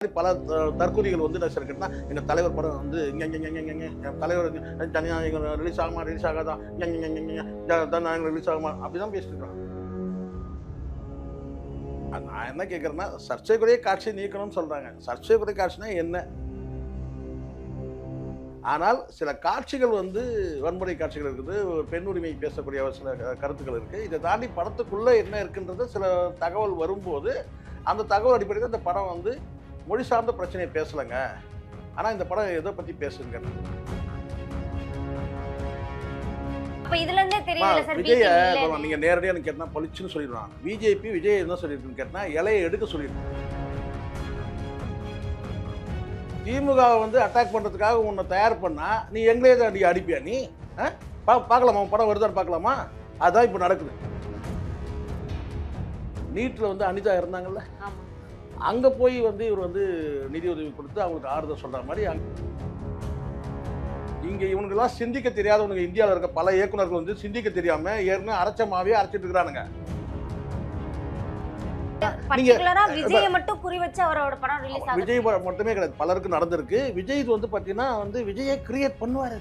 பல தற்கொலைகள் வந்து நான் கேட்டா எங்கள் தலைவர் படம் வந்து தலைவர் தனியா ரிலீஸ் ஆகுமா ரிலீஸ் ஆகாதா இங்க ரிலீஸ் ஆகுமா அப்படிதான் பேசிட்டு நான் என்ன கேட்குறேன்னா சர்ச்சைக்குரிய காட்சி நீக்கணும்னு சொல்றாங்க சர்ச்சைக்குரிய காட்சினா என்ன ஆனால் சில காட்சிகள் வந்து வன்முறை காட்சிகள் இருக்குது பெண் உரிமை பேசக்கூடிய சில கருத்துக்கள் இருக்குது இதை தாண்டி படத்துக்குள்ளே என்ன இருக்குன்றது சில தகவல் வரும்போது அந்த தகவல் அடிப்படையில் அந்த படம் வந்து மொழி சார்ந்த பிரச்சனையை பேசலைங்க. ஆனால் இந்த படம் எதை பற்றி பேசுங்க விஜய நீங்க நேரடியாக கேட்டா பளிச்சுன்னு சொல்லிடுவான் பிஜேபி விஜய் என்ன சொல்லியிருக்குன்னு கேட்டா இலையை எடுக்க சொல்லியிருக்கு திமுக வந்து அட்டாக் பண்றதுக்காக உன்னை தயார் பண்ணா நீ எங்களே தான் நீ அடிப்பியா நீ? பா- பார்க்கலாமா? படம் வருதான்னு பார்க்கலாமா? அதான் இப்போ நடக்குது. நீட்டில் வந்து அனிதா இருந்தாங்கல்ல? அங்க போய் வந்து இவர் வந்து நிதி உதவி கொடுத்து அவங்களுக்கு ஆறுதல் சொல்ற மாதிரி இங்க இவனுக்கெல்லாம் சிந்திக்க தெரியாதவனுங்க. இந்தியாவில் இருக்க பல இயக்குனர்கள் வந்து சிந்திக்க தெரியாம ஏற்கனவே அரைச்ச மாவே அரைச்சிட்டு இருக்கிறானுங்க விஜய மட்டும் குறி வச்சு அவரோட படம் ரிலீஸ் ஆகுது விஜய் படம் மட்டுமே கிடையாது. பலருக்கு நடந்திருக்கு. விஜய் இது வந்து பாத்தீங்கன்னா வந்து விஜயை கிரியேட் பண்ணுவார்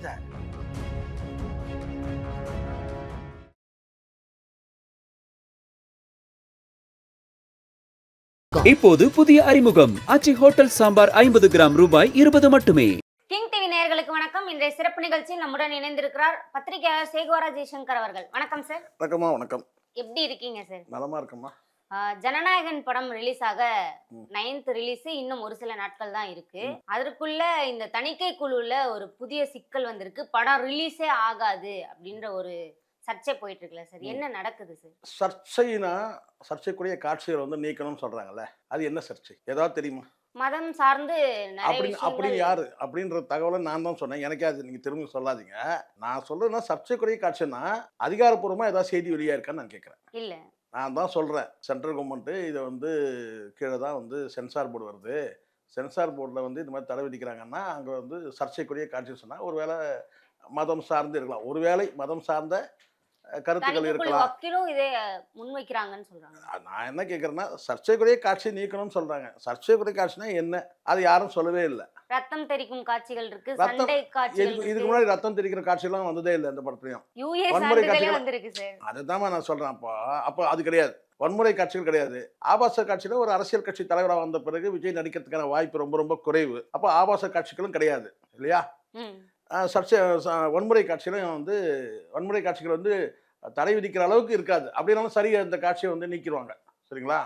இப்போது புதிய அறிமுகம். ஆச்சி ஹோட்டல் சாம்பார் ஐம்பது கிராம் ரூபாய் இருபது மட்டுமே. கிங் டிவி நேயர்களுக்கு வணக்கம். இன்றைய சிறப்பு நிகழ்ச்சியில் நம்முடன் இணைந்திருக்கிறார் பத்திரிகையாளர் சேகுவாரா ஜெய்சங்கர் அவர்கள். வணக்கம் சார். வணக்கம்மா வணக்கம். எப்படி இருக்கீங்க சார்? நலமா இருக்கம்மா. ஜனநாயகன் படம் ரிலீஸ் ஆக. நைன்த் ரிலீஸ் இன்னும் ஒரு சில நாட்கள் தான் இருக்கு. அதற்குள்ள இந்த தணிக்கை குழுல ஒரு புதிய சிக்கல் வந்திருக்கு. படம் ரிலீஸே ஆகாது அப்படின்ற ஒரு சர்ச்சை போயிட்டு இருக்குல்ல சார். என்ன நடக்குது சார்? சர்ச்சைனா சர்ச்சைக்குரிய காட்சிகளை வந்து நீக்கணும்னு சொல்றாங்கல்ல. அது என்ன சர்ச்சை? ஏதாவது தெரியுமா? மதம் சார்ந்து நிறைய அப்படின்னு யாரு? அப்படின்ற தகவலை நான் தான் சொன்னேன். எனக்கே அது நீங்க திரும்பி சொல்லாதீங்க. நான் சொல்றேன்னா சர்ச்சைக்குரிய காட்சின்னா அதிகாரப்பூர்வமா ஏதாவது செய்தி வெளியா இருக்கான்னு நான் கேட்கறேன். இல்ல. நான் தான் சொல்றேன். சென்ட்ரல் கவர்மெண்ட்டு இதை வந்து கீழே தான் வந்து சென்சார் போர்டு வருது. சென்சார் போர்டில் வந்து இந்த மாதிரி தடை விதிக்கிறாங்கன்னா அங்கே வந்து சர்ச்சைக்குரிய காட்சின்னு சொன்னால் ஒருவேளை மதம் சார்ந்து இருக்கலாம். ஒருவேளை மதம் சார்ந்த கருத்துக்கள் இருக்கலாம். வக்கீலும் இதே முன்வைக்கிறாங்கன்னு சொல்றாங்க. நான் என்ன கேட்குறேன்னா சர்ச்சைக்குரிய காட்சி நீக்கணும்னு சொல்றாங்க. சர்ச்சைக்குரிய காட்சினா என்ன? அது யாரும் சொல்லவே இல்லை. ரத்தம் தெரிக்கும் காட்சிகள் இருக்கு சண்டை காட்சிகள் இதுக்கு முன்னாடி ரத்தம் தெரிக்கிற காட்சியெல்லாம் வந்ததே இல்லை இந்த படத்துலையும். வன்முறை காட்சிகள். வந்திருக்கு சார். அதுதான் நான் சொல்றேன். அப்போ அப்போ அது கிடையாது. வன்முறை காட்சிகள் கிடையாது. ஆபாச காட்சியில ஒரு அரசியல் கட்சி தலைவராக வந்த பிறகு விஜய் நடிக்கிறதுக்கான வாய்ப்பு ரொம்ப ரொம்ப குறைவு. அப்போ ஆபாச காட்சிகளும் கிடையாது இல்லையா? சர்ச்சை வன்முறை காட்சியிலும் வந்து வன்முறை காட்சிகள் வந்து தடை விதிக்கிற அளவுக்கு இருக்காது. அப்படின்னாலும் சரி அந்த காட்சியை வந்து நீக்கிடுவாங்க. சரிங்களா?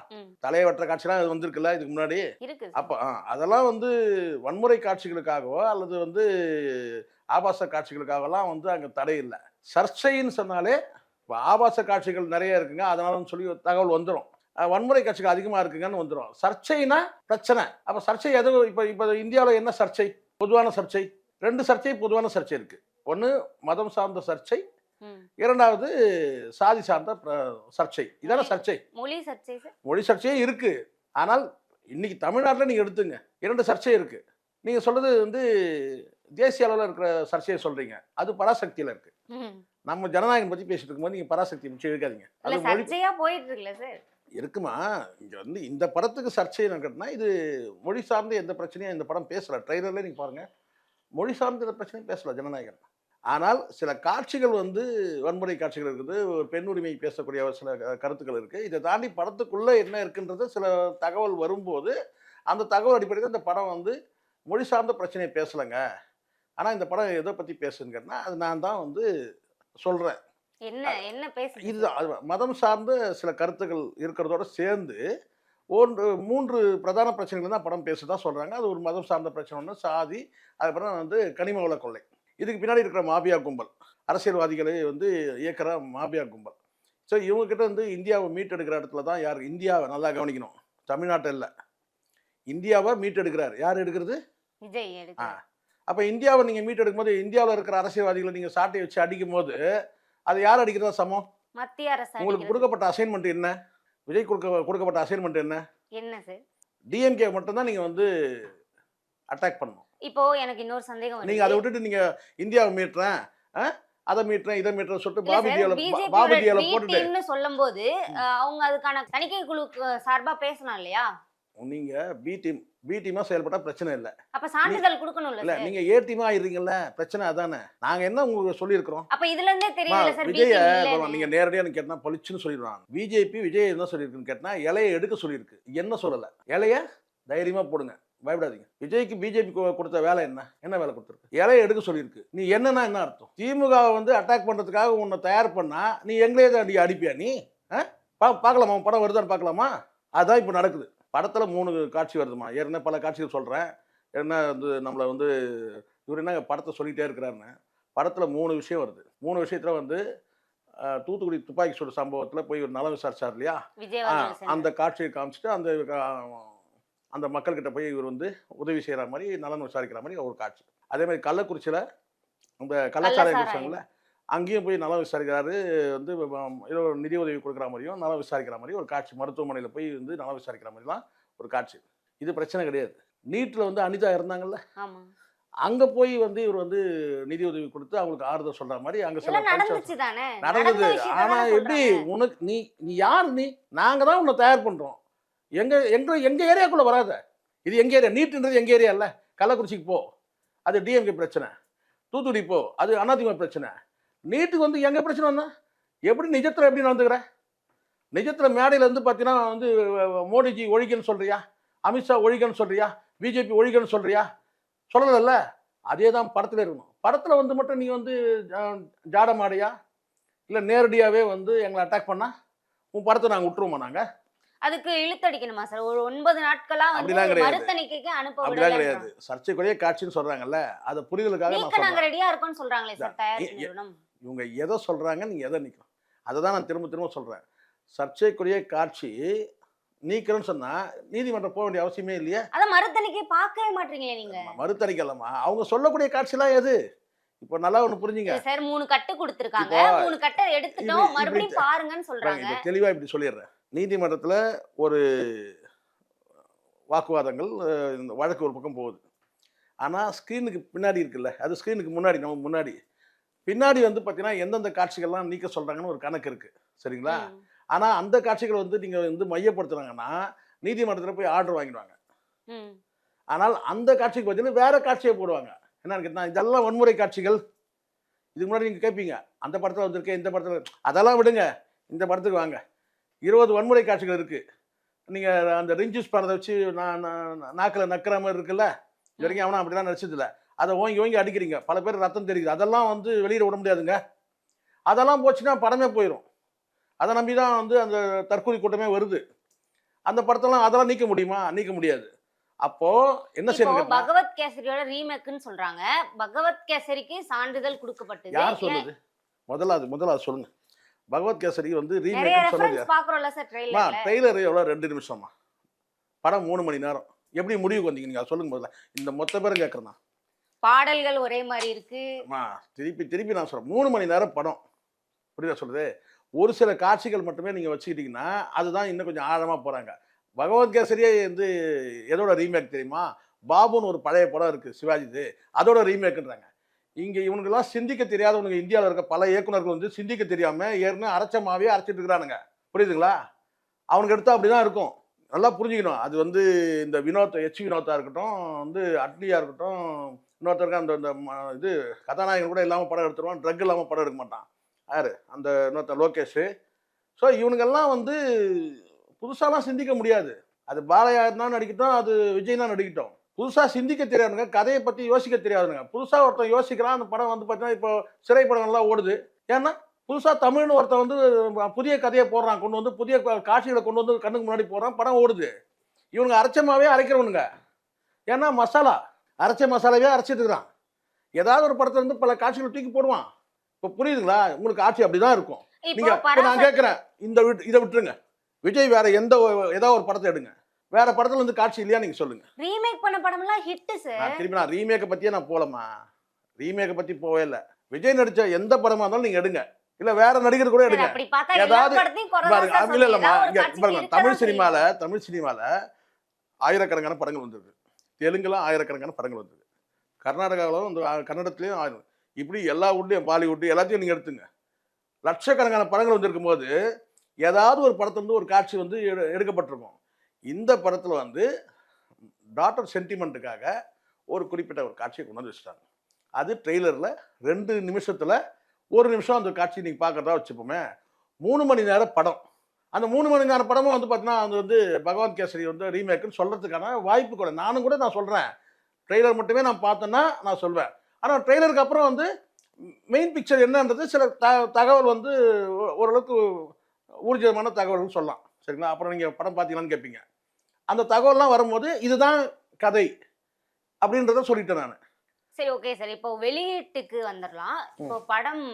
தலையவற்ற காட்சிலாம் அது வந்திருக்குல்ல இதுக்கு முன்னாடி. அப்போ அதெல்லாம் வந்து வன்முறை காட்சிகளுக்காகவோ அல்லது வந்து ஆபாச காட்சிகளுக்காகலாம் வந்து அங்கே தடை இல்லை. சர்ச்சைன்னு சொன்னாலே இப்போ ஆபாச காட்சிகள் நிறைய இருக்குங்க. அதனாலன்னு சொல்லி தகவல் வந்துடும் வன்முறை காட்சிகள் அதிகமாக இருக்குங்கன்னு வந்துடும் சர்ச்சைனா பிரச்சனை. அப்போ சர்ச்சை எது இப்போ இப்போ இந்தியாவில் என்ன சர்ச்சை? பொதுவான சர்ச்சை? ரெண்டு சர்ச்சை பொதுவான சர்ச்சை இருக்கு. ஒன்று மதம் சார்ந்த சர்ச்சை. இரண்டாவது சாதி சார்ந்த சர்ச்சை. இதான சர்ச்சை. மொழி சர்ச்சை சார். மொழி சர்ச்சையே இருக்கு. ஆனால் இன்னைக்கு தமிழ்நாட்டில் நீங்க எடுத்துங்க. இரண்டு சர்ச்சை இருக்கு. நீங்க சொல்றது வந்து தேசிய அளவில் இருக்கிற சர்ச்சையை சொல்றீங்க. அது பராசக்தியில இருக்கு. நம்ம ஜனநாயகம் பத்தி பேசிட்டு இருக்கும்போது நீங்க பராசக்தி மிச்சம் இருக்காதீங்க அது சர்ச்சையா போயிட்டு இருக்குல்ல சார். இருக்குமா? இங்க வந்து இந்த படத்துக்கு சர்ச்சை என்னன்னா இது மொழி சார்ந்த எந்த பிரச்சனையும் இந்த படம் பேசல. ட்ரைலர்ல நீங்க பாருங்க. மொழி சார்ந்த பிரச்சனையும் பேசல ஜனநாயகம். ஆனால் சில காட்சிகள் வந்து வன்முறை காட்சிகள் இருக்குது ஒரு பெண் உரிமை பேசக்கூடிய சில கருத்துக்கள் இருக்கு. இதை தாண்டி படத்துக்குள்ள என்ன இருக்குன்றது சில தகவல் வரும்போது அந்த தகவல் அடிப்படையில் இந்த படம் வந்து மொழி சார்ந்த பிரச்சனையை பேசலைங்க. ஆனால் இந்த படம் எதை பற்றி பேசுங்கன்னா அது நான் தான் வந்து சொல்கிறேன் என்ன என்ன பேசுது? இதுதான் மதம் சார்ந்த சில கருத்துக்கள் இருக்கிறதோட சேர்ந்து ஒன்று மூன்று பிரதான பிரச்சனைகள் தான் படம் பேசுதா சொல்றாங்க. அது ஒரு மதம் சார்ந்த பிரச்சனை ஒன்று சாதி அதுக்கப்புறம் வந்து கனிம வள கொள்ளை. இதுக்கு பின்னாடி இருக்கிற மாபியா கும்பல் அரசியல்வாதிகளை வந்து இயக்கிற மாபியா கும்பல். ஸோ இவங்க கிட்ட வந்து இந்தியாவை மீட்டெடுக்கிற இடத்துல தான் யார்? இந்தியாவை நல்லா கவனிக்கணும். தமிழ்நாட்டை இல்லை. இந்தியாவை மீட்டெடுக்கிறார். யார் எடுக்கிறது? விஜய் ஆ. அப்போ இந்தியாவை நீங்கள் மீட்டெடுக்கும் போது இந்தியாவில் இருக்கிற அரசியல்வாதிகளை நீங்கள் சாட்டை வச்சு அடிக்கும் போது அது யார் அடிக்கிறதா சமம்? மத்திய அரசு உங்களுக்கு. கொடுக்கப்பட்ட அசைன்மெண்ட் என்ன? விஜய் கொடுக்க கொடுக்கப்பட்ட அசைன்மெண்ட் என்ன? என்ன சார் டிஎம்கே மட்டும்தான் நீங்க வந்து அட்டாக் பண்ணணும். இப்போ எனக்கு இன்னொரு சந்தேகம் நீங்க அதை விட்டுட்டு நீங்க இந்தியாவை மீட்டுறேன்? அதை மீட்டுறேன் இதை மீட்டுறேன் சொல்லிட்டு பாபி டியால பாபி டியால போட்டுட்டு. பிஜேபி சொல்லும் போது அவங்க அதுக்கான தணிக்கை குழு சார்பா பேசணும் இல்லையா? நீங்க பி டீம் பி டீமா செயல்பட்டா பிரச்சனை இல்லை. அப்ப சான்றிதழ் கொடுக்கணும்ல இல்ல நீங்க ஏ டீமா ஆயிடுறீங்கல்ல பிரச்சனை அதானே. நாங்க என்ன உங்களுக்கு சொல்லியிருக்கிறோம்? அப்ப இதுல இருந்தே தெரியல சார் விஜய நீங்க நேரடியா கேட்டா பளிச்சுன்னு சொல்லிடுவாங்க பிஜேபி விஜய் என்ன சொல்லியிருக்குன்னு கேட்டா இலைய எடுக்க சொல்லியிருக்கு. என்ன சொல்லல? இலைய தைரியமா போடுங்க. பயப்படாதீங்க. விஜய்க்கு பிஜேபி கொடுத்த வேலை என்ன? என்ன வேலை கொடுத்துருக்கு? இலைய எடுக்க சொல்லியிருக்கு. நீ என்னன்னா என்ன அர்த்தம்? திமுக வந்து அட்டாக் பண்றதுக்காக உன்னை தயார் பண்ணா நீ எங்களே தான் அடிப்பியா நீ? பார்க்கலாமா? படம் வருதான்னு பார்க்கலாமா? அதான் இப்போ நடக்குது. படத்துல மூணு காட்சி வருதுமா ஏற்கனவே பல காட்சிகள் சொல்றேன். என்ன வந்து நம்மளை வந்து இவர் என்ன படத்தை சொல்லிட்டே இருக்கிறாருன்னு. படத்துல மூணு விஷயம் வருது. மூணு விஷயத்துல வந்து தூத்துக்குடி துப்பாக்கி சூடு சம்பவத்துல போய் ஒரு நலம் விசாரிச்சார் இல்லையா? அந்த காட்சியை காமிச்சிட்டு அந்த அந்த மக்கள்கிட்ட போய் இவர் வந்து உதவி செய்யற மாதிரி நலன் விசாரிக்கிற மாதிரி ஒரு காட்சி. அதே மாதிரி கள்ளக்குறிச்சியில அந்த கள்ளச்சாலை கள்ளச்சாராயம். அங்கேயும் போய் நலம் விசாரிக்கிறாரு வந்து ஏதோ நிதி உதவி கொடுக்குற மாதிரியும் நலம் விசாரிக்கிற மாதிரி ஒரு காட்சி. மருத்துவமனையில் போய் வந்து நலம் விசாரிக்கிற மாதிரிலாம் ஒரு காட்சி. இது பிரச்சனை கிடையாது. நீட்டில் வந்து அனிதா இருந்தாங்கல்ல அங்க போய் வந்து இவர் வந்து நிதி உதவி கொடுத்து அவங்களுக்கு ஆறுதல் சொல்ற மாதிரி அங்க சில நடந்தது. ஆனா எப்படி உனக்கு நீ நீ யார் நீ? நாங்க தான் உன்னை தயார் பண்றோம். எங்க எங்க எங்க ஏரியாக்குள்ள வராத. இது எங்க ஏரியா? நீட்டுன்றது எங்க ஏரியா இல்ல. கள்ளக்குறிச்சிக்கு போ. அது டிஎம்கே பிரச்சனை. தூத்துக்குடி போ. அது அதிமுக பிரச்சனை. நீட்டுக்கு வந்து எங்க பிரச்சனை வந்தா? எப்படி நிஜத்துல எப்படி நடந்துக்கிற? நிஜத்துல மேடையில இருந்து பார்த்தீங்கன்னா வந்து மோடிஜி ஒழிகன்னு சொல்றியா? அமித்ஷா ஒழிகன்னு சொல்றியா? பிஜேபி ஒழிகன்னு சொல்றியா? சொல்லலைல்ல. அதே தான் படத்துல இருக்கணும். படத்துல வந்து மட்டும் நீ வந்து ஜாட மாடையா இல்லை நேரடியாகவே வந்து எங்களை அட்டாக் பண்ணா? உன் படத்தை நாங்கள் விட்டுருவோமா நாங்கள் அதுக்கு இழுத்தடிக்கணுமா சார்? ஒரு ஒன்பது நாட்களா வந்து. மறுத்தணிக்கைக்கு அனுப்ப அப்படிலாம் கிடையாது. சர்ச்சைக்குரிய காட்சின்னு சொல்கிறாங்கல்ல அதை புரிதலுக்காக நாங்க ரெடியா இருக்கோம்னு சொல்றாங்களே சார் தயாரிப்பு நிறுவனம். இவங்க எதை சொல்கிறாங்க நீங்கள் எதை நிற்கணும் அதை தான் நான் திரும்ப திரும்ப சொல்கிறேன் சர்ச்சைக்குரிய காட்சி நீக்கிறேன்னு சொன்னால் நீதிமன்றம் போக வேண்டிய அவசியமே இல்லையே? அத மறுத்தணிக்கை பார்க்கவே மாட்டீங்களே நீங்க. மறுத்தறிக்கலாமா அவங்க சொல்லக்கூடிய காட்சிலாம் எது? இப்போ நல்லா ஒன்று புரிஞ்சுங்க. சார் மூணு கட்டு கொடுத்திருக்காங்க. மூணு கட்டை எடுத்துட்டோம். மறுபடியும் பாருங்கன்னு சொல்றாங்க. தெளிவாக இப்படி சொல்லிடுறேன். நீதிமன்றத்தில் ஒரு வாக்குவாதங்கள் இந்த வழக்கு ஒரு பக்கம் போகுது. ஆனால் ஸ்க்ரீனுக்கு பின்னாடி இருக்குல்ல? அது ஸ்க்ரீனுக்கு முன்னாடி நம்ம முன்னாடி. பின்னாடி வந்து பார்த்தீங்கன்னா எந்தெந்த காட்சிகள்லாம் நீக்க சொல்கிறாங்கன்னு ஒரு கணக்கு இருக்குது சரிங்களா. ஆனால் அந்த காட்சிகள் வந்து நீங்கள் வந்து மையப்படுத்துனாங்கன்னா நீதிமன்றத்தில் போய் ஆர்டர் வாங்கிடுவாங்க. ஆனால் அந்த காட்சிக்கு பார்த்தீங்கன்னா வேற காட்சியை போடுவாங்க. என்னன்னு கேட்டால் இதெல்லாம் வன்முறை காட்சிகள். இதுக்கு முன்னாடி நீங்கள் கேட்பீங்க அந்த படத்தில் வந்திருக்கேன் இந்த படத்தில் அதெல்லாம் விடுங்க. இந்த படத்துக்கு வாங்க. இருபது வன்முறை காட்சிகள் இருக்குது நீங்கள் அந்த ரிஞ்சூஸ் படத்தை வச்சு நான் நாக்கில் நக்கிற மாதிரி இருக்குல்ல? இது வரைக்கும் அவனும் அப்படிலாம் நடிச்சதில்ல. அதை ஓங்கி ஓங்கி அடிக்கிறீங்க. பல பேர் ரத்தம் தெரியுது. அதெல்லாம் வந்து வெளியிட விட முடியாதுங்க. அதெல்லாம் போச்சுன்னா படமே போயிடும் அதை நம்பி தான் வந்து அந்த தற்கொலை கூட்டமே வருது. அந்த படத்தெல்லாம் அதெல்லாம் நீக்க முடியுமா? நீக்க முடியாது. அப்போ என்ன செய்யணும் பகவத் கேசரியோட ரீமேக்னு சொல்றாங்க. பகவத் கேசரிக்கு சான்றிதழ் கொடுக்கப்பட்டது. யார் சொல்லுது? முதல்ல அது சொல்லுங்க. பகவத் கேசரி வந்து ரீமேக் ரெஃபரன்ஸ் பாக்குறோம்ல சார் ட்ரெய்லர் எவ்வளோ? ரெண்டு நிமிஷமா படம் மூணு மணி நேரம். எப்படி முடிவுக்கு வந்தீங்க நீங்கள் சொல்லுங்க முதல்ல. இந்த மொத்த பேரும் கேட்குறேன் பாடல்கள் ஒரே மாதிரி இருக்கு. திருப்பி திருப்பி நான் சொல்கிறேன் மூணு மணி நேரம் படம். புரியுதா சொல்றது? ஒரு சில காட்சிகள் மட்டுமே நீங்கள் வச்சுக்கிட்டீங்கன்னா அதுதான் இன்னும் கொஞ்சம் ஆழமாக போகிறாங்க பகவத்கேசரியே வந்து எதோட ரீமேக் தெரியுமா? பாபுன்னு ஒரு பழைய படம் இருக்குது சிவாஜிது. அதோட ரீமேக்குன்றாங்க. இங்கே இவனுக்கெல்லாம் சிந்திக்க தெரியாதவனுங்க. இந்தியாவில் இருக்க பல இயக்குனர்கள் வந்து சிந்திக்க தெரியாமல் ஏற்கனவே அரைச்ச மாவே அரைச்சிட்டு இருக்கிறானுங்க. புரியுதுங்களா? அவனுக்கு எடுத்தா அப்படி தான் இருக்கும். நல்லா புரிஞ்சுக்கணும். அது வந்து இந்த வினோத் ஹெச் வினோத்தா இருக்கட்டும் வந்து அட்லியா இருக்கட்டும் இன்னொருத்தருக்கு அந்த இந்த இது கதாநாயகன் கூட இல்லாமல் படம் எடுத்துருவான். ட்ரக் இல்லாமல் படம் எடுக்க மாட்டான். யார்? அந்த இன்னொருத்த லோகேஷு. ஸோ இவனுங்கெல்லாம் வந்து புதுசாலாம் சிந்திக்க முடியாது. அது பாலையா இருந்தாலும் நடிக்கட்டும் அது விஜய்னா நடிக்கட்டும். புதுசாக சிந்திக்க தெரியாதுங்க. கதையை பற்றி யோசிக்க தெரியாதுங்க. புதுசாக ஒருத்தன் யோசிக்கிறான். அந்த படம் வந்து பார்த்தீங்கன்னா இப்போ சிறை படங்கள்லாம் ஓடுது. ஏன்னா புதுசாக தமிழ்னு ஒருத்தன் வந்து புதிய கதையை போடுறான். கொண்டு வந்து புதிய காட்சிகளை கொண்டு வந்து கண்ணுக்கு முன்னாடி போடுறான். படம் ஓடுது. இவனுங்க அரைச்சமாகவே அரைக்கிறவனுங்க. ஏன்னா மசாலா. அரைச்ச மசாலாவே அரைச்சிட்டு இருக்கிறான் ஏதாவது ஒரு படத்துல இருந்து பல காட்சிகளை தூக்கி போடுவான். இப்போ புரியுதுங்களா? உங்களுக்கு ஆட்சி அப்படிதான் இருக்கும். நீங்க நான் கேட்குறேன். இந்த விட்டு இதை விட்டுருங்க. விஜய் வேற எந்த ஏதாவது ஒரு படத்தை எடுங்க. வேற படத்துல இருந்து காட்சி இல்லையா நீங்க சொல்லுங்க. ரீமேக் பண்ண படம்லாம் ஹிட் சார் திரும்பி நான் ரீமேக்கை பத்தியே நான் போலமா ரீமேக்கை பத்தி போவே இல்லை. விஜய் நடிச்ச எந்த படமா இருந்தாலும் நீங்க எடுங்க. இல்ல வேற நடிகர் கூட எடுங்க. ஏதாவது- பாருங்க இல்ல. இல்லம்மா. பாருங்க தமிழ். சினிமால தமிழ் சினிமால ஆயிரக்கணக்கான படங்கள் வந்திருக்கு. தெலுங்குலாம் ஆயிரக்கணக்கான படங்கள் வந்தது. கர்நாடகாவிலும் வந்து கன்னடத்துலேயும் ஆயிரம். இப்படி எல்லா ஊர்லேயும் பாலிவுட் எல்லாத்தையும் நீங்கள் எடுத்துங்க. லட்சக்கணக்கான படங்கள் வந்திருக்கும் போது ஏதாவது ஒரு படத்துலேருந்து ஒரு காட்சி வந்து எடு- எடுக்கப்பட்டிருக்கும். இந்த படத்தில் வந்து டாக்டர் சென்டிமெண்ட்டுக்காக ஒரு குறிப்பிட்ட ஒரு காட்சியை கொண்டு வந்து வச்சுட்டாங்க. அது ட்ரெய்லரில் ரெண்டு நிமிஷத்தில் ஒரு நிமிஷம் அந்த காட்சி நீங்கள் பார்க்குறதா வச்சுப்போமே மூணு மணி நேரம் படம். அந்த மூணு மணி நேரம் படமும் வந்து பார்த்தீங்கன்னா அது வந்து பகவான் கேசரி வந்து ரீமேக்குன்னு சொல்கிறதுக்கான வாய்ப்பு கூட. நானும் கூட நான் சொல்கிறேன் ட்ரெய்லர் மட்டுமே நான் பார்த்தேன்னா நான் சொல்வேன். ஆனால் ட்ரெய்லருக்கு அப்புறம் வந்து மெயின் பிக்சர் என்னன்றது சில த தகவல் வந்து ஓரளவுக்கு ஊர்ஜிதமான தகவல்கள் சொல்லலாம். சரிங்களா? அப்புறம் நீங்கள் படம் பார்த்தீங்களான்னு கேட்பீங்க அந்த தகவல்லாம் வரும்போது இதுதான் கதை அப்படின்றத சொல்லிட்டேன் நான். சரி ஓகே சார் இப்போ வெளியீட்டுக்கு வந்துடலாம் இப்போ படம்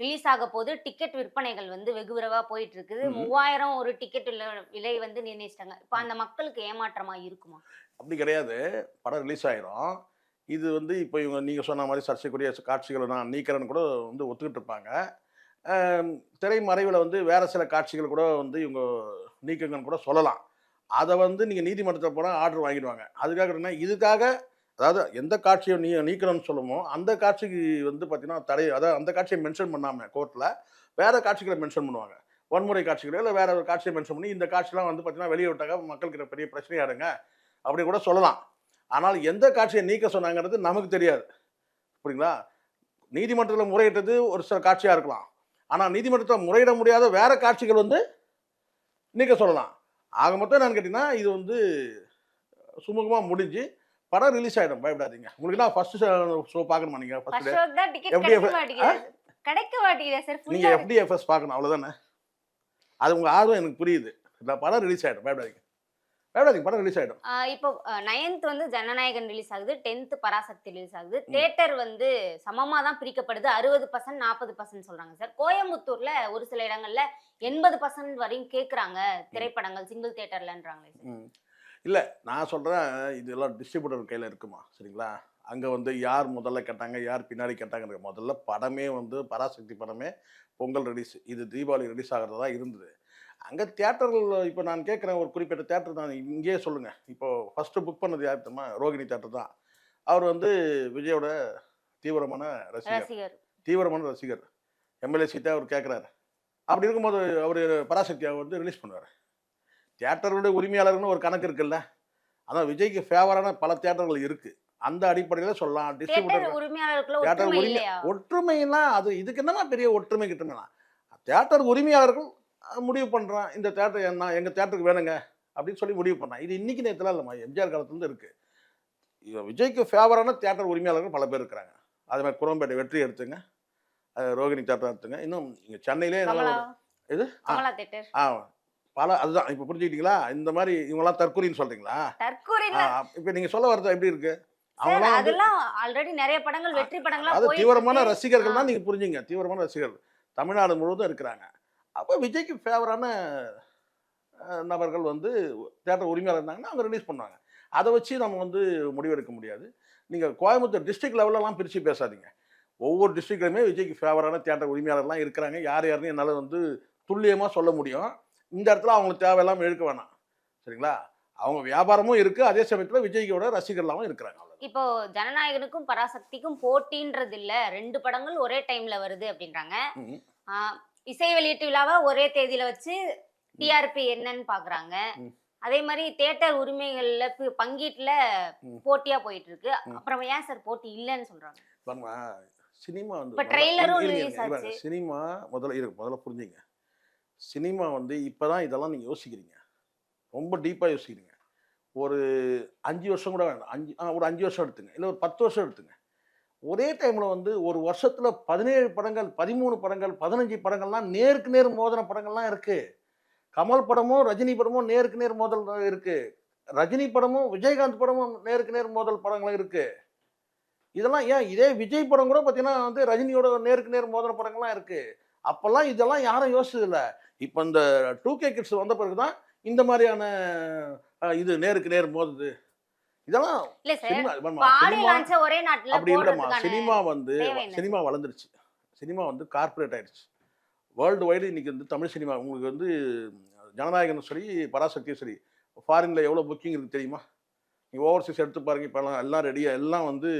ரிலீஸ் ஆக போது டிக்கெட் விற்பனைகள் வந்து வெகு விரைவா போயிட்டு இருக்குது. மூவாயிரம் ஒரு டிக்கெட் விலை வந்து நிர்ணயிச்சிட்டாங்க. இப்போ அந்த மக்களுக்கு ஏமாற்றமா இருக்குமா? அப்படி கிடையாது. படம் ரிலீஸ் ஆயிரும். இது வந்து இப்போ இவங்க நீங்கள் சொன்ன மாதிரி சர்ச்சைக்குரிய காட்சிகளை நான் நீக்கிறேன்னு கூட வந்து ஒத்துக்கிட்டு இருப்பாங்க. திரைமறைவில் வந்து வேற சில காட்சிகள் கூட வந்து இவங்க நீக்குங்கன்னு கூட சொல்லலாம். அதை வந்து நீங்கள் நீதிமன்றத்தில் போனால் ஆர்டர் வாங்கிடுவாங்க. அதுக்காக என்ன? இதுக்காக அதாவது எந்த காட்சியை நீ நீக்கணும்னு சொல்லுமோ அந்த காட்சிக்கு வந்து பார்த்தீங்கன்னா தடை அதாவது அந்த காட்சியை மென்ஷன் பண்ணாமல் கோர்ட்டில் வேறு காட்சிகளை மென்ஷன் பண்ணுவாங்க. வன்முறை காட்சிகளோ இல்லை வேறு ஒரு காட்சியை மென்ஷன் பண்ணி இந்த காட்சிலாம் வந்து பார்த்தீங்கன்னா வெளியே விட்டாக்க மக்களுக்கு பெரிய பிரச்சனையாடுங்க அப்படி கூட சொல்லலாம். ஆனால் எந்த காட்சியை நீக்க சொன்னாங்கிறது நமக்கு தெரியாது. புரியுங்களா? நீதிமன்றத்தில் முறையிட்டது ஒரு சில காட்சியாக இருக்கலாம். ஆனால் நீதிமன்றத்தில் முறையிட முடியாத வேறு காட்சிகள் வந்து நீக்க சொல்லலாம். ஆக மொத்தம் என்னன்னு கேட்டிங்கன்னா இது வந்து சுமூகமாக முடிஞ்சு படம் ரிலீஸ் ஆகிடும் பயப்படாதீங்க. உங்களுக்கு நான் ஃபர்ஸ்ட் ஷோ பார்க்கணுமா நீங்கள் ஃபர்ஸ்ட் கிடைக்க மாட்டேங்குது. ஃபுல்லா எஃப்டிஎஃப்எஸ் பார்க்கணும். அவ்வளோதானே அது உங்கள் ஆர்வம் எனக்கு புரியுது. இந்த படம் ரிலீஸ் ஆகிடும் பயப்படாதீங்க. பயப்படாதீங்க. படம் ரிலீஸ் ஆகிடும் ஆஹ் இப்போ நைன்த் வந்து ஜனநாயகன் ரிலீஸ் ஆகுது. டென்த் பராசக்தி ரிலீஸ் ஆகுது. தியேட்டர் வந்து சமமா தான் பிரிக்கப்படுது. அறுபது பர்சன்ட் நாற்பது பர்சன்ட் சொல்றாங்க சார் கோயம்புத்தூர்ல ஒரு சில இடங்கள்ல எண்பது பர்சன்ட் வரையும் கேக்குறாங்க திரைப்படங்கள் சிங்கிள் ம். இல்லை நான் சொல்கிறேன் இதெல்லாம் டிஸ்ட்ரிபியூட்டர் கையில் இருக்குமா? சரிங்களா? அங்கே வந்து யார் முதல்ல கேட்டாங்க யார் பின்னாடி கேட்டாங்க முதல்ல படமே வந்து பராசக்தி படமே பொங்கல் ரிலீஸ் இது தீபாவளி ரிலீஸ் ஆகிறது தான் இருந்தது. அங்கே தியேட்டர்கள் இப்போ நான் கேட்குறேன் ஒரு குறிப்பிட்ட தேட்டர் தான் இங்கேயே சொல்லுங்கள் இப்போ ஃபஸ்ட்டு புக் பண்ணது யார் தெரியுமா? ரோகிணி தேட்டர் தான். அவர் வந்து விஜயோட தீவிரமான ரசிகர். தீவிரமான ரசிகர். எம்எல்ஏ சீட்டை அவர் கேட்குறாரு. அப்படி இருக்கும்போது அவர் பராசக்தியை வந்து ரிலீஸ் பண்ணுவார். தியேட்டருடைய உரிமையாளர்னு ஒரு கணக்கு இருக்குல்ல? அதான் விஜய்க்கு ஃபேவரான பல தியேட்டர்கள் இருக்கு. அந்த அடிப்படையில் சொல்லலாம். டிஸ்ட்ரிபியூட்டர் ஒற்றுமைன்னா அது இதுக்கு என்னமா பெரிய ஒற்றுமை கிட்டுங்களா தியேட்டர் உரிமையாளர்கள் முடிவு பண்ணுறான் இந்த தியேட்டர் என்ன எங்கள் தியேட்டருக்கு வேணுங்க அப்படின்னு சொல்லி முடிவு பண்ணான் இது இன்னைக்கு நேரத்தில் இல்லைம்மா எம்ஜிஆர் காலத்துலேருந்து இருக்கு. இது விஜய்க்கு ஃபேவரான தியேட்டர் உரிமையாளர்கள் பல பேர் இருக்கிறாங்க. அதே மாதிரி குரம்பேட்டை வெற்றி எடுத்துங்க. ரோகிணி தியேட்டர் எடுத்துங்க. இன்னும் இங்கே சென்னையிலே இது? ஆ. ஆ பல அதுதான். இப்போ புரிஞ்சுக்கிட்டீங்களா? இந்த மாதிரி இவங்கெல்லாம் தற்கொலைன்னு சொல்றீங்களா? இப்போ நீங்கள் சொல்ல வரது எப்படி இருக்கு? அவங்களாம் வந்து அதெல்லாம் ஆல்ரெடி நிறைய படங்கள் வெற்றி படங்களா அது தீவிரமான. ரசிகர்கள் தான். நீங்க புரிஞ்சுங்க. தீவிரமான ரசிகர்கள். தமிழ்நாடு முழுவதும் இருக்கிறாங்க. அப்போ விஜய்க்கு ஃபேவரான நபர்கள் வந்து தேட்டர் உரிமையாளர் இருந்தாங்கன்னா அவங்க ரிலீஸ் பண்ணுவாங்க. அதை வச்சு நம்ம வந்து முடிவெடுக்க முடியாது. நீங்கள் கோயம்புத்தூர் டிஸ்ட்ரிக்ட் லெவலெலாம் பிரித்து பேசாதீங்க. ஒவ்வொரு டிஸ்ட்ரிக்ட்லையுமே விஜய்க்கு ஃபேவரான தேட்டர் உரிமையாளர்லாம் இருக்கிறாங்க. யார் யாருன்னு என்னால் வந்து துல்லியமாக சொல்ல முடியும். இந்த இடத்துல அவங்களுக்கு தேவையில்லாமல் இழுக்க வேணாம். சரிங்களா? அவங்க வியாபாரமும் இருக்குது அதே சமயத்தில் விஜய்க்கோட ரசிகர்களாகவும் இருக்கிறாங்க. இப்போ ஜனநாயகனுக்கும் பராசக்திக்கும் போட்டின்றது இல்ல ரெண்டு படங்கள் ஒரே டைம்ல வருது அப்படின்றாங்க. இசை வெளியீட்டு விழாவை ஒரே தேதியில வச்சு டிஆர்பி என்னன்னு பாக்குறாங்க. அதே மாதிரி தியேட்டர் உரிமைகள்ல பங்கீட்டுல. போட்டியா போயிட்டு இருக்கு. அப்புறம் ஏன் சார் போட்டி இல்லைன்னு சொல்றாங்க? சினிமா வந்து. சினிமா முதல்ல இருக்கு. முதல்ல புரிஞ்சுங்க. சினிமா வந்து இப்போ தான் இதெல்லாம் நீங்கள் யோசிக்கிறீங்க. ரொம்ப டீப்பாக யோசிக்கிறீங்க. ஒரு அஞ்சு வருஷம் கூட வேண்டாம் அஞ்சு ஆ, ஒரு அஞ்சு வருஷம் எடுத்துங்க. இல்லை ஒரு பத்து வருஷம் எடுத்துங்க. ஒரே டைமில் வந்து ஒரு வருஷத்தில் பதினேழு படங்கள் பதிமூணு படங்கள் பதினஞ்சு படங்கள்லாம் நேருக்கு நேர் மோதின படங்கள்லாம் இருக்குது கமல் படமும் ரஜினி படமும் நேருக்கு நேர் மோதல் இருக்குது ரஜினி படமும் விஜயகாந்த் படமும் நேருக்கு நேர் மோதல் படங்களும் இருக்குது இதெல்லாம் ஏன்? இதே விஜய் படம் கூட பார்த்தீங்கன்னா வந்து ரஜினியோட நேருக்கு நேர் மோதின படங்கள்லாம் இருக்குது அப்போல்லாம் இதெல்லாம் யாரும் யோசிச்சதில்லை. இப்போ இந்த டூ கே கிட்ஸ் வந்த பிறகு தான் இந்த மாதிரியான இது நேருக்கு நேர் மோதுது. இதெல்லாம் அப்படி இல்லைம்மா சினிமா வந்து? சினிமா வளர்ந்துருச்சு. சினிமா வந்து கார்ப்பரேட் ஆயிடுச்சு வேர்ல்டு வைடு இன்னைக்கு வந்து தமிழ் சினிமா உங்களுக்கு வந்து ஜனநாயகனும் சரி பராசக்தியும் சரி ஃபாரின்ல எவ்வளோ புக்கிங் இருக்கு தெரியுமா? நீங்கள் ஓவர்சீஸ் எடுத்து பாருங்க இப்போ எல்லாம் எல்லாம் ரெடியாக எல்லாம் வந்து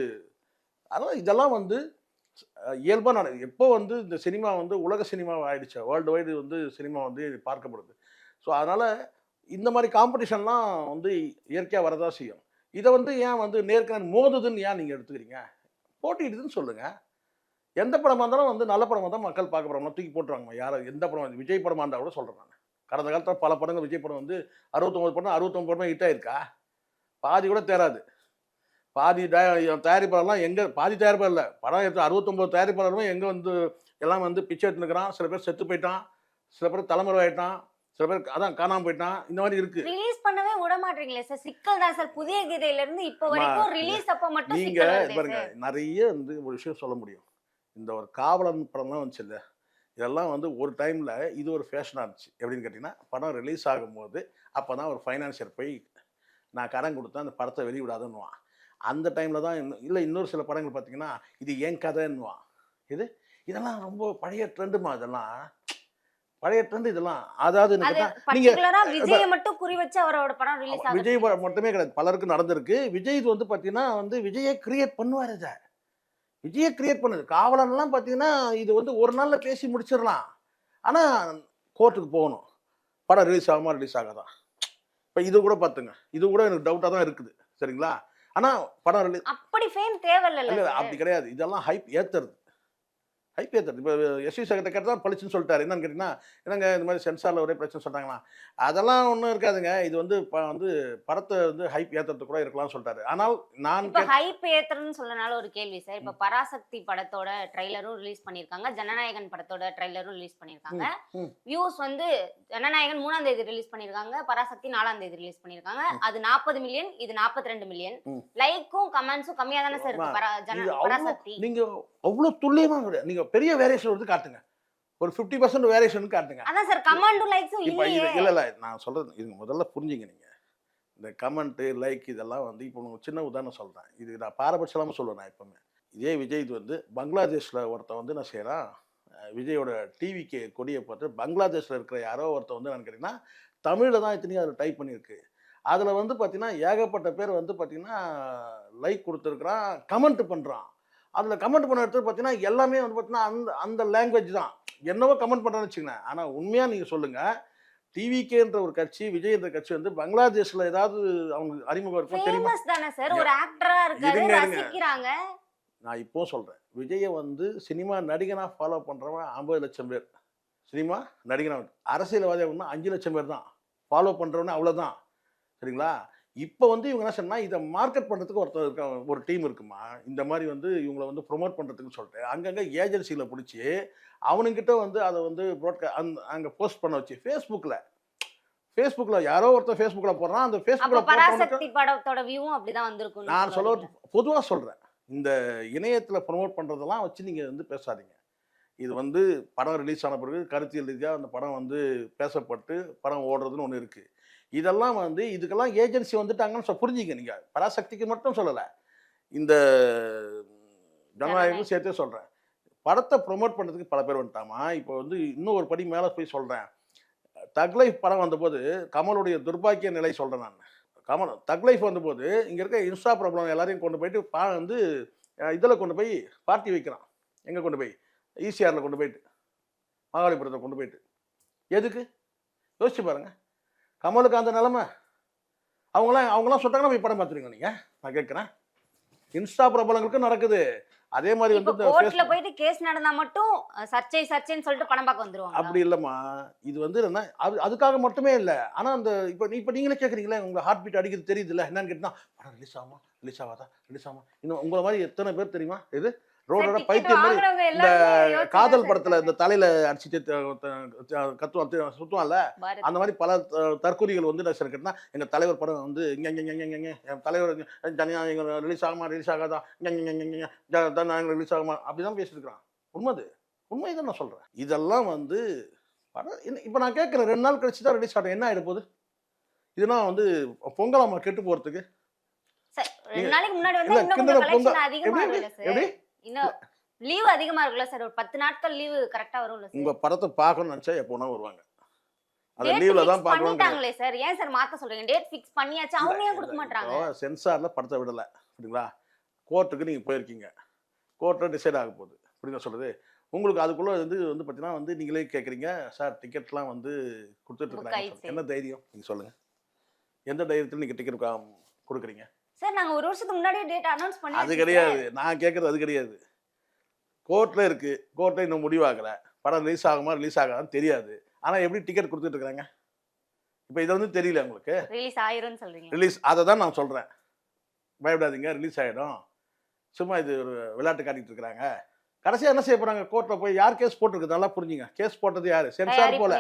அதனால் இதெல்லாம் வந்து இயல்பாக நான் எப்போ வந்து இந்த சினிமா வந்து உலக சினிமாவாக ஆயிடுச்சு? வேர்ல்டு வைடு வந்து சினிமா வந்து பார்க்கப்படுது. ஸோ அதனால் இந்த மாதிரி காம்படிஷன்லாம் வந்து இயற்கையாக வரதா செய்யும். இதை வந்து ஏன் வந்து நேர்காணல் மோதுதுன்னு ஏன் நீங்கள் எடுத்துக்கிறீங்க? போட்டிடுதுன்னு சொல்லுங்கள் எந்த படமாக இருந்தாலும் வந்து நல்ல படமாக தான் மக்கள் பார்க்க படம்லாம் தூக்கி போட்டுருவாங்க யாரை எந்த படம் விஜய் படமாக இருந்தால் கூட சொல்கிறேன் நான். கடந்த காலத்தில் பல படங்கள் விஜய் படம் வந்து அறுபத்தொம்பது படம் அறுபத்தொம்பது படமே ஹிட் ஆயிருக்கா? பாதி கூட தேராது. பாதி தயா- தயாரிப்பாளர்லாம் எங்கே பாதி தயாரிப்பாளர் இல்லை. படம் எடுத்து அறுபத்தொம்பது தயாரிப்பாளரும் எங்கே வந்து எல்லாம் வந்து பிச்சை எடுத்துக்கிறான் சில பேர் செத்து போயிட்டான். சில பேர் தலைமுறை ஆயிட்டான் சில பேர் அதான் காணாம போயிட்டான். இந்த மாதிரி இருக்கு. ரிலீஸ் பண்ணவே விட மாட்டீங்களே சார்? சிக்கல் தான் சார். புதிய கீதையில இருந்து இப்போ வரைக்கும் ரிலீஸ் அப்ப மட்டும் நீங்க பாருங்க. நிறைய வந்து ஒரு விஷயம் சொல்ல முடியும். இந்த ஒரு காவலன் படம்லாம் வந்துச்சு இல்ல? இதெல்லாம் வந்து ஒரு டைம்ல இது ஒரு ஃபேஷனாக இருந்துச்சு. எப்படின்னு கேட்டிங்கன்னா படம் ரிலீஸ் ஆகும்போது அப்போ தான் ஒரு ஃபைனான்சியர் போய் நான் கடன் கொடுத்தேன். அந்த படத்தை வெளிவிடாதுன்னுவான் அந்த டைமில் தான் இல்லை இன்னொரு சில படங்கள் பார்த்தீங்கன்னா இது என் கதைன்னுவான் இது இதெல்லாம் ரொம்ப பழைய ட்ரெண்டுமா இதெல்லாம்? பழைய ட்ரெண்ட் இதெல்லாம். அதாவது நீங்க விஜய மட்டும் குறி வச்சு அவரோட படம் ரிலீஸ் ஆகுது. விஜய் மட்டுமே கிடையாது. பலருக்கு நடந்திருக்கு. விஜய் இது வந்து பார்த்தீங்கன்னா வந்து விஜயை கிரியேட் பண்ணுவார் இதை. விஜயை கிரியேட் பண்ணுது. காவலன்லாம் பார்த்தீங்கன்னா இது வந்து ஒரு நாளில் பேசி முடிச்சிடலாம். ஆனால் கோர்ட்டுக்கு போகணும். படம் ரிலீஸ் ஆகாமா ரிலீஸ் ஆகாதான் இப்போ இது கூட பார்த்துங்க இது கூட எனக்கு டவுட்டாக தான் இருக்குது. சரிங்களா? ஆனால் படம் அப்படி ஃபேம் தேவையில்ல இல்லை அப்படி கிடையாது. இதெல்லாம் ஹைப் ஏற்றுறது ஹைப் ஏற்றுறது இப்போ எஸ்வி சேகர்ட்ட கேட்டு தான் பளிச்சுன்னு சொல்லிட்டாரு. என்னன்னு கேட்டிங்கன்னா என்னங்க இந்த மாதிரி சென்சாரில் ஒரே பிரச்சனை சொல்கிறாங்களா அதெல்லாம் ஒன்றும் இருக்காதுங்க. இது வந்து ப வந்து படத்தை வந்து ஹைப் ஏற்றுறது கூட இருக்கலாம்னு சொல்லிட்டாரு. ஆனால் நான் இப்ப ஹைப் ஏத்துறதுன்னு சொல்லனால ஒரு கேள்வி சார். இப்ப பராசக்தி படத்தோட ட்ரைலரும் ரிலீஸ் பண்ணிருக்காங்க ஜனநாயகன் படத்தோட ட்ரைலரும் ரிலீஸ் பண்ணிருக்காங்க ம். வியூஸ் வந்து ஜனநாயகன் மூணாம் தேதி ரிலீஸ் பண்ணிருக்காங்க பராசக்தி நாலாம் தேதி ரிலீஸ் பண்ணிருக்காங்க அது நாற்பது மில்லியன் இது 42 ரெண்டு மில்லியன். லைக்கும் கமெண்ட்ஸும் கம்மியா தானே சார் இருக்கு. பராசக்தி. நீங்கள் அவ்வளோ துல்லியமாக நீங்கள் பெரிய வேரியேஷன் வந்து காட்டுங்க. ஒரு ஃபிஃப்டி பர்சன்ட் வேரியேஷன் காட்டுங்க. அதான் சார் கமெண்டும் லைக்ஸும் இப்போ இது இல்லை இல்லை நான் சொல்கிறது இதுங்க முதல்ல புரிஞ்சுங்க நீங்கள் இந்த கமெண்ட்டு லைக் இதெல்லாம் வந்து இப்போ உங்களுக்கு சின்ன உதாரணம் சொல்கிறேன் இது நான் பாரபட்சமாக சொல்லுவேன் நான் எப்பவுமே. இதே விஜய் இது வந்து பங்களாதேஷில் ஒருத்தன் வந்து என்ன செய்கிறான் விஜயோட டிவிக்கு கொடியை பார்த்து பங்களாதேஷில் இருக்கிற யாரோ ஒருத்தன் வந்து என்னன்னு கேட்டிங்கன்னா தமிழில் தான் இத்தனையும் அதில் டைப் பண்ணியிருக்கு. அதில் வந்து பார்த்தீங்கன்னா ஏகப்பட்ட பேர் வந்து பார்த்தீங்கன்னா லைக் கொடுத்துருக்குறான் கமெண்ட் பண்ணுறான் அதில் கமெண்ட் பண்ண இடத்துல பார்த்தீங்கன்னா எல்லாமே வந்து பார்த்தீங்கன்னா அந்த அந்த லாங்குவேஜ் தான். என்னவோ கமெண்ட் பண்ணுறான்னு வச்சுக்கோங்க ஆனால் உண்மையாக நீங்கள் சொல்லுங்கள் டிவிகேன்ற ஒரு கட்சி விஜய் என்ற கட்சி வந்து பங்களாதேஷ்ல ஏதாவது அவங்க அறிமுகம் இருக்கும் தெரியுமா? ஃபேமஸ் தானே சார். ஒரு ஆக்டரா இருக்காரு இருங்க, இருங்க. ரசிக்கிறாங்க. நான் இப்போ சொல்றேன். விஜயை வந்து சினிமா நடிகனா ஃபாலோ பண்றவன் ஐம்பது லட்சம் பேர். சினிமா நடிகனா அரசியல்வாதி அப்படின்னா அஞ்சு லட்சம் பேர் தான். ஃபாலோ பண்றவனே அவ்வளவுதான். சரிங்களா? இப்போ வந்து இவங்க என்ன சொன்னா இதை மார்க்கெட் பண்றதுக்கு ஒருத்தர் இருக்க ஒரு டீம் இருக்குமா? இந்த மாதிரி வந்து இவங்களை வந்து ப்ரொமோட் பண்றதுக்குன்னு சொல்லிட்டு அங்கங்க ஏஜென்சியில் பிடிச்சி அவனுங்கிட்ட வந்து அதை வந்து ப்ராட்கா அந் அங்கே போஸ்ட் பண்ண வச்சு ஃபேஸ்புக்கில் ஃபேஸ்புக்கில் யாரோ ஒருத்தர் ஃபேஸ்புக்கில் போடுறான் அந்த ஃபேஸ்புக்கில் பராசக்தி படத்தோட வியூவும் அப்படிதான் வந்திருக்கும் நான் சொல்ல பொதுவாக சொல்கிறேன் இந்த இணையத்தில் ப்ரொமோட் பண்ணுறதெல்லாம் வச்சு நீங்கள் வந்து பேசாதீங்க. இது வந்து படம் ரிலீஸ் ஆன பிறகு கருத்தியல் ரீதியாக அந்த படம் வந்து பேசப்பட்டு படம் ஓடுறதுன்னு ஒன்று இருக்குது இதெல்லாம் வந்து இதுக்கெல்லாம் ஏஜென்சி வந்துட்டாங்கன்னு சொ- புரிஞ்சுங்க நீங்கள் பராசக்திக்கு மட்டும் சொல்லலை. இந்த ஜனநாயகம் சேர்த்தே சொல்கிறேன் படத்தை ப்ரொமோட் பண்ணுறதுக்கு பல பேர் வந்துட்டாமா? இப்போ வந்து இன்னும் ஒரு படி மேலே போய் சொல்கிறேன் தக்லைஃப் படம் வந்தபோது கமலுடைய துர்பாக்கிய நிலை சொல்கிறேன் நான். கமல் தக்லைஃப் வந்தபோது இங்கே இருக்க இன்ஸ்டா ப்ராப்ளம் எல்லாரையும் கொண்டு போயிட்டு பா வந்து இதில் கொண்டு போய் பார்ட்டி வைக்கிறான். எங்கே கொண்டு போய்? ஈசிஆரில் கொண்டு போயிட்டு. மகாபலிபுரத்தை கொண்டு போயிட்டு. எதுக்கு? யோசிச்சு பாருங்க. கமலுக்கு அந்த நிலமை. அவங்களாம் அவங்களாம் சொல்லிட்டாங்கன்னா போய் படம் பார்த்துருங்க நீங்கள் நான் கேட்குறேன். இன்ஸ்டா பிரபலங்களுக்கு நடக்குது. அதே மாதிரி வந்து கோர்ட்ல போயிட்டு கேஸ் நடந்தா மட்டும் சர்ச்சை சர்ச்சைன்னு சொல்லிட்டு படம் பார்க்க வந்துருவாங்க அப்படி இல்லைம்மா. இது வந்து என்ன அது அதுக்காக மட்டுமே இல்லை. ஆனால் அந்த இப்போ இப்போ நீங்களே கேட்குறீங்களே உங்கள் ஹார்ட் பீட் அடிக்கிறது தெரியுதுல்ல. என்னன்னு கேட்டால் படம் ரிலீஸ் ஆகுமா? ரிலீஸ் ஆகாதா? ரிலீஸ் ஆகுமா? இன்னும் உங்களை மாதிரி எத்தனை பேர் தெரியுமா? இது? ரோடோட பைத்தியம் மாதிரி இந்த காதல் படத்துல இந்த தலையில அடிச்சுட்டு கத்துவான் சுத்துவான்ல அந்த மாதிரி பல தற்கொலைகள் வந்து நான் கேட்டா எங்க தலைவர் படம் வந்து இங்க இங்க இங்க இங்க இங்க என் தலைவர் ஜனநாயகம் ரிலீஸ் ஆகுமா ரிலீஸ் ஆகாதா ஜனநாயகம் ரிலீஸ் ஆகுமா அப்படிதான் பேசியிருக்கிறான் உண்மைது உண்மை தான் நான் சொல்றேன் இதெல்லாம் வந்து இப்ப நான் கேட்கறேன் ரெண்டு நாள் கழிச்சு தான் ரிலீஸ் ஆகும் என்ன ஆயிட போகுது இதுனா வந்து பொங்கலாமா கெட்டு போறதுக்கு சார், ரெண்டு நாளைக்கு முன்னாடி வந்து இன்னும் கிண்டல கொஞ்சம் பொங்க- கலெக்ஷன் அதிகமா எப்படி எப்படி இன்னும் லீவ் அதிகமா இருக்குல்ல சார்? ஒரு பத்து நாட்கள் லீவு கரெக்டா வரும்ல உங்க சார் படத்தை பார்க்கணும்னு நினைச்சா எப்போனா வருவாங்க. அந்த லீவ்ல தான் பார்க்கணும் பண்ணிட்டாங்களே சார். ஏன் சார் மாத்த சொல்றீங்க? டேட் ஃபிக்ஸ் பண்ணியாச்சு. அவங்க ஏன் கொடுக்க மாட்டாங்க சென்சார்ல படத்தை விடல. சரிங்களா? கோர்ட்டுக்கு நீங்க போயிருக்கீங்க. கோர்ட்டில் டிசைட் ஆக போகுது. அப்படிங்க சொல்றது? உங்களுக்கு அதுக்குள்ளே வந்து வந்து பார்த்தீங்கன்னா வந்து நீங்களே கேட்குறீங்க சார் டிக்கெட்லாம் வந்து கொடுத்துட்ருக்காங்க ஆயிடுச்சு. என்ன தைரியம்? நீங்கள் சொல்லுங்கள் எந்த தைரியத்தில் நீங்கள் டிக்கெட் கொடுக்குறீங்க? சார் நாங்க ஒரு வருஷத்துக்கு முன்னாடியே டேட் அனௌன்ஸ் பண்ணி அது கிடையாது. நான் கேட்குறது அது கிடையாது. கோர்ட்டில் இருக்குது கோர்ட்டில் இன்னும் முடிவாகலை படம் ரிலீஸ் ஆகுமா ரிலீஸ் ஆகாதான்னு தெரியாது. ஆனால் எப்படி டிக்கெட் கொடுத்துட்டு இருக்காங்க இப்போ இது வந்து தெரியல உங்களுக்கு? ரிலீஸ் ஆயிரும்னு சொல்றீங்க ரிலீஸ் அதை தான் நான் சொல்கிறேன் பயப்படாதீங்க ரிலீஸ் ஆகிடும் சும்மா இது ஒரு விளையாட்டு காட்டிட்டு இருக்கிறாங்க. கடைசியாக என்ன செய்ய போகிறாங்க கோர்ட்டில் போய் யார் கேஸ் போட்டிருக்கு? நல்லா புரிஞ்சுங்க. கேஸ் போட்டது யார்? சென்சார் போல.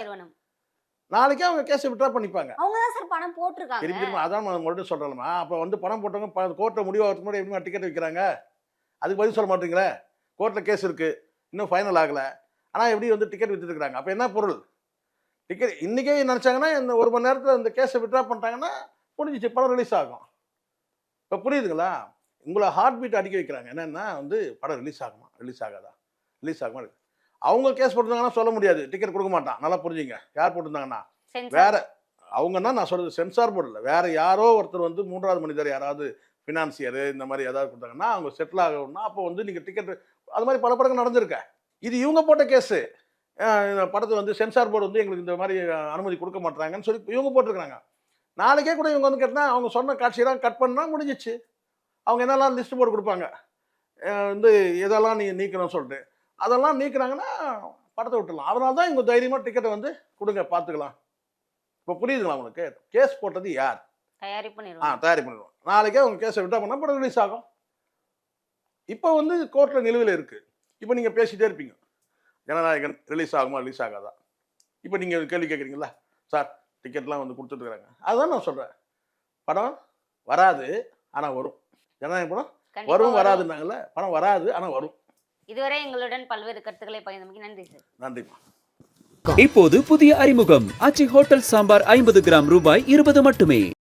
நாளைக்கே அவங்க கேஸை விட்ரா பண்ணிப்பாங்க. அவங்க தான் சார் பணம் போட்டிருக்காங்க. திருப்பி திரும்ப அதான் நான் மறுபடியும் சொல்கிறேன்மா அப்போ வந்து பணம் போட்டவங்க கோர்ட்டில் முடிவாகிறதுக்கு முன்னாடி எப்படி டிக்கெட் வைக்கிறாங்க? அதுக்கு பதில் சொல்ல மாட்டீங்களே? கோர்ட்டில் கேஸ் இருக்குது இன்னும் ஃபைனல் ஆகலை. ஆனால் எப்படி வந்து டிக்கெட் விற்றுருக்குறாங்க அப்போ என்ன பொருள்? டிக்கெட் இன்றைக்கே நினச்சாங்கன்னா இந்த ஒரு மணி நேரத்தில் இந்த கேஸை விட்ரா பண்ணிட்டாங்கன்னா முடிஞ்சிச்சு. படம் ரிலீஸ் ஆகும். இப்போ புரியுதுங்களா? உங்களை ஹார்ட் பீட் அடிக்க வைக்கிறாங்க. என்னென்னா வந்து படம் ரிலீஸ் ஆகுமா? ரிலீஸ் ஆகாதா? ரிலீஸ் ஆகுமா? அவங்க கேஸ் போட்டிருந்தாங்கன்னா சொல்ல முடியாது. டிக்கெட் கொடுக்க மாட்டான். நல்லா புரிஞ்சுங்க. யார் போட்டிருந்தாங்கன்னா? வேற அவங்கன்னா நான் சொல்றது சென்சார் போர்டு இல்லை வேற யாரோ ஒருத்தர் வந்து மூன்றாவது மனிதர் யாராவது ஃபினான்சியர் இந்த மாதிரி ஏதாவது கொடுத்தாங்கன்னா அவங்க செட்டில் ஆகணும்னா அப்போ வந்து நீங்கள் டிக்கெட் அது மாதிரி பல படங்கள் நடந்திருக்க. இது இவங்க போட்ட கேஸு படத்தை வந்து சென்சார் போர்டு வந்து எங்களுக்கு இந்த மாதிரி அனுமதி கொடுக்க மாட்டாங்கன்னு சொல்லி இவங்க போட்டிருக்காங்க நாளைக்கே கூட இவங்க வந்து கேட்டால் அவங்க சொன்ன காட்சியெல்லாம் கட் பண்ணால் முடிஞ்சிச்சு. அவங்க என்னெல்லாம் லிஸ்ட் போட்டு கொடுப்பாங்க. வந்து எதெல்லாம் நீ நீக்கணும்னு சொல்லிட்டு. அதெல்லாம் நீக்குனாங்கன்னா படத்தை விட்டுடலாம். அதனால தான் இவங்க தைரியமாக டிக்கெட்டை வந்து கொடுங்க பார்த்துக்கலாம். இப்போ புரியுதுங்களா உங்களுக்கு? கேஸ் போட்டது யார்? தயாரிப்பு ஆ தயாரிப்பு நிறுவனம். நாளைக்கே அவங்க கேஸை விட்டா பண்ணால் படம் ரிலீஸ் ஆகும். இப்போ வந்து கோர்ட்டில் நிலுவையில் இருக்குது இப்போ நீங்கள் பேசிட்டே இருப்பீங்க. ஜனநாயகன் ரிலீஸ் ஆகுமா ரிலீஸ் ஆகாதா? இப்போ நீங்கள் கேள்வி கேட்குறீங்களா சார் டிக்கெட்லாம் வந்து கொடுத்துட்ருக்காங்க அதுதான் நான் சொல்கிறேன் படம் வராது ஆனால் வரும். ஜனநாயக படம் வரும். வராதுன்னாங்கல்ல? படம் வராது ஆனால் வரும். இதுவரை எங்களுடன் பல்வேறு கருத்துக்களை பகிர்ந்தமைக்கு நன்றி சார். நன்றிம்மா. இப்போது புதிய அறிமுகம். ஆச்சி ஹோட்டல் சாம்பார் ஐம்பது கிராம் ரூபாய் இருபது மட்டுமே.